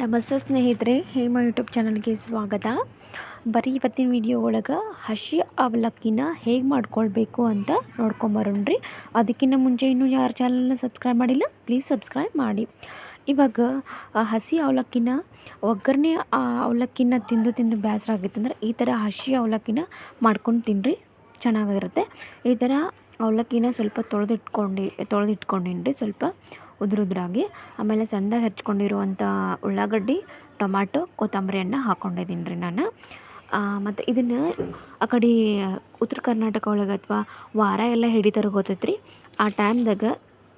ನಮಸ್ತೆ ಸ್ನೇಹಿತರೆ, ಹೇಮ ಯೂಟ್ಯೂಬ್ ಚಾನಲ್ಗೆ ಸ್ವಾಗತ. ಬರೀ ಇವತ್ತಿನ ವಿಡಿಯೋ ಒಳಗೆ ಹಸಿ ಅವಲಕ್ಕಿನ ಹೇಗೆ ಮಾಡ್ಕೊಳ್ಬೇಕು ಅಂತ ನೋಡ್ಕೊಂಬರೋಣ್ರಿ ಅದಕ್ಕಿಂತ ಮುಂಚೆ ಇನ್ನೂ ಯಾರು ಚಾನಲ್ನ ಸಬ್ಸ್ಕ್ರೈಬ್ ಮಾಡಿಲ್ಲ ಪ್ಲೀಸ್ ಸಬ್ಸ್ಕ್ರೈಬ್ ಮಾಡಿ. ಇವಾಗ ಹಸಿ ಅವಲಕ್ಕಿನ, ಒಗ್ಗರಣೆ ಅವಲಕ್ಕಿನ ತಿಂದು ತಿಂದು ಬೇಸರ ಆಗಿತ್ತಂದ್ರೆ ಈ ಥರ ಹಸಿ ಅವಲಕ್ಕಿನ ಮಾಡ್ಕೊಂಡು ತಿನ್ನಿರಿ ಚೆನ್ನಾಗಿರುತ್ತೆ. ಈ ಥರ ಅವಲಕ್ಕಿನ ಸ್ವಲ್ಪ ತೊಳೆದಿಟ್ಕೊಂಡು, ತೊಳೆದಿಟ್ಕೊಂಡಿನ್ರಿ, ಸ್ವಲ್ಪ ಉದುರುದ್ರಾಗಿ, ಆಮೇಲೆ ಸಣ್ಣದಾಗಿ ಹೆಚ್ಕೊಂಡಿರುವಂಥ ಉಳ್ಳಾಗಡ್ಡಿ ಟೊಮ್ಯಾಟೊ ಕೊತ್ತಂಬರಿಯನ್ನು ಹಾಕ್ಕೊಂಡಿದ್ದೀನಿ ರೀ ನಾನು ಮತ್ತು ಇದನ್ನು ಆ ಕಡೆ ಉತ್ತರ ಕರ್ನಾಟಕ ಒಳಗೆ ಅಥವಾ ವಾರ ಎಲ್ಲ ಹಿಡಿತಾರ ಗೊತ್ತೈತೆ ರೀ ಆ ಟೈಮ್ದಾಗ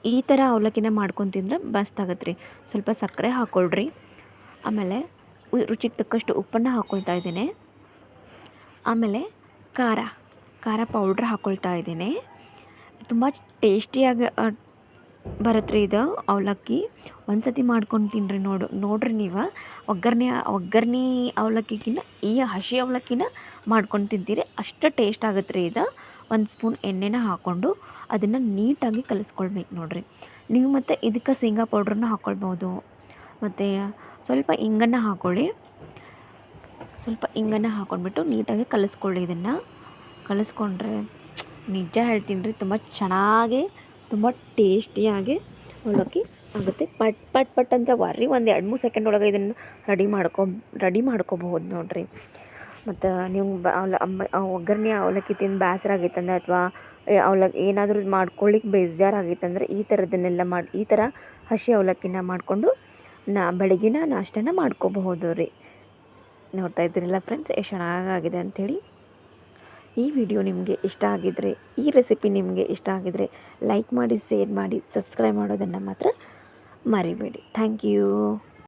ಈ ಥರ ಅವಲಕ್ಕಿನ ಮಾಡ್ಕೊಂಡು ತಿಂದ್ರೆ ಬೆಸ್ಟ್ ಆಗತ್ತೆ ರೀ ಸ್ವಲ್ಪ ಸಕ್ಕರೆ ಹಾಕ್ಕೊಳ್ರಿ ಆಮೇಲೆ ರುಚಿಗೆ ತಕ್ಕಷ್ಟು ಉಪ್ಪನ್ನು ಹಾಕ್ಕೊಳ್ತಾ ಇದ್ದೀನಿ. ಆಮೇಲೆ ಖಾರ ಖಾರ ಪೌಡ್ರ್ ಹಾಕ್ಕೊಳ್ತಾ ಇದ್ದೀನಿ. ತುಂಬ ಟೇಸ್ಟಿಯಾಗಿ ಬರುತ್ತೆ ರೀ ಇದು ಅವಲಕ್ಕಿ. ಒಂದು ಸತಿ ಮಾಡ್ಕೊಂಡು ತಿನ್ನಿರಿ ನೋಡು, ನೋಡಿರಿ ನೀವು. ಒಗ್ಗರಣೆ, ಒಗ್ಗರ್ಣೆ ಅವಲಕ್ಕಿಗಿನ್ನ ಈ ಹಸಿ ಅವಲಕ್ಕಿನ ಮಾಡ್ಕೊಂಡು ತಿಂತೀರಿ. ಅಷ್ಟು ಟೇಸ್ಟ್ ಆಗುತ್ತೆ ರೀ ಇದು. ಒಂದು ಸ್ಪೂನ್ ಎಣ್ಣೆನ ಹಾಕ್ಕೊಂಡು ಅದನ್ನು ನೀಟಾಗಿ ಕಲಿಸ್ಕೊಳ್ಬೇಕು ನೋಡಿರಿ. ನೀವು ಮತ್ತು ಇದಕ್ಕೆ ಶೇಂಗಾ ಪೌಡ್ರನ್ನ ಹಾಕ್ಕೊಳ್ಬೋದು ಮತ್ತು ಸ್ವಲ್ಪ ಇಂಗನ್ನು ಹಾಕ್ಕೊಳ್ಳಿ ಸ್ವಲ್ಪ ಇಂಗನ್ನು ಹಾಕ್ಕೊಂಡ್ಬಿಟ್ಟು ನೀಟಾಗಿ ಕಲಿಸ್ಕೊಳ್ಳಿ ಇದನ್ನು. ಕಲಿಸ್ಕೊಂಡ್ರೆ ನಿಜ ಹೇಳ್ತೀನಿ ರೀ, ತುಂಬ ಚೆನ್ನಾಗಿ ತುಂಬ ಟೇಸ್ಟಿಯಾಗಿ ಅವಲಕ್ಕಿ ಆಗುತ್ತೆ. ಪಟ್ ಪಟ್ ಪಟ್ ಅಂತ ವರ್ರಿ ಒಂದು ಎರಡು ಮೂರು ಸೆಕೆಂಡ್ ಒಳಗೆ ಇದನ್ನು ರೆಡಿ ಮಾಡ್ಕೊ ರೆಡಿ ಮಾಡ್ಕೊಬಹುದು ನೋಡಿರಿ. ಮತ್ತು ನೀವು ಒಗ್ಗರಣೆ ಅವಲಕ್ಕಿ ತಿಂದು ಬೇಸರ ಆಗೈತಂದ್ರೆ ಅಥವಾ ಅವಲಕ್ಕಿ ಏನಾದರೂ ಮಾಡ್ಕೊಳ್ಳಿಕ್ಕೆ ಬೇಜಾರಾಗಿತ್ತಂದ್ರೆ ಈ ಥರದನ್ನೆಲ್ಲ ಮಾಡಿ, ಈ ಥರ ಹಸಿ ಅವಲಕ್ಕಿನ ಮಾಡಿಕೊಂಡು ನಾ ಬೆಳಗಿನ ನಾಷ್ಟನ ಮಾಡ್ಕೋಬಹುದು ರೀ. ನೋಡ್ತಾ ಇದ್ದೀರಲ್ಲ ಫ್ರೆಂಡ್ಸ್ ಎಷ್ಟು ಚೆನ್ನಾಗಾಗಿದೆ ಅಂಥೇಳಿ ಈ ವಿಡಿಯೋ ನಿಮಗೆ ಇಷ್ಟ ಆಗಿದ್ದರೆ ಈ ರೆಸಿಪಿ ನಿಮಗೆ ಇಷ್ಟ ಆಗಿದ್ದರೆ ಲೈಕ್ ಮಾಡಿ ಶೇರ್ ಮಾಡಿ ಸಬ್ಸ್ಕ್ರೈಬ್ ಮಾಡೋದನ್ನು ಮಾತ್ರ ಮರಿಬೇಡಿ. Thank you